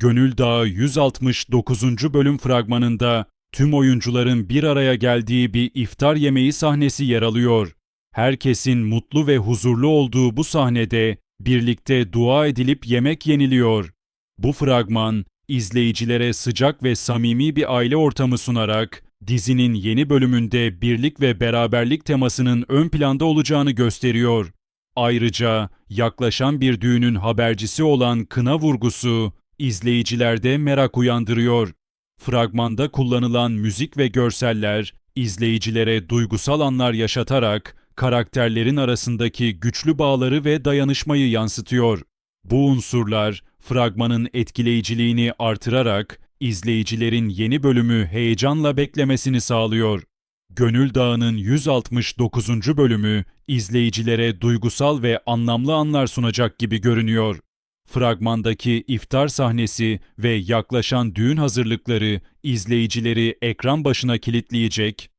Gönül Dağı 169. bölüm fragmanında tüm oyuncuların bir araya geldiği bir iftar yemeği sahnesi yer alıyor. Herkesin mutlu ve huzurlu olduğu bu sahnede birlikte dua edilip yemek yeniliyor. Bu fragman izleyicilere sıcak ve samimi bir aile ortamı sunarak dizinin yeni bölümünde birlik ve beraberlik temasının ön planda olacağını gösteriyor. Ayrıca yaklaşan bir düğünün habercisi olan kına vurgusu izleyicilerde merak uyandırıyor. Fragmanda kullanılan müzik ve görseller izleyicilere duygusal anlar yaşatarak karakterlerin arasındaki güçlü bağları ve dayanışmayı yansıtıyor. Bu unsurlar fragmanın etkileyiciliğini artırarak izleyicilerin yeni bölümü heyecanla beklemesini sağlıyor. Gönül Dağı'nın 169. bölümü izleyicilere duygusal ve anlamlı anlar sunacak gibi görünüyor. Fragmandaki iftar sahnesi ve yaklaşan düğün hazırlıkları izleyicileri ekran başına kilitleyecek,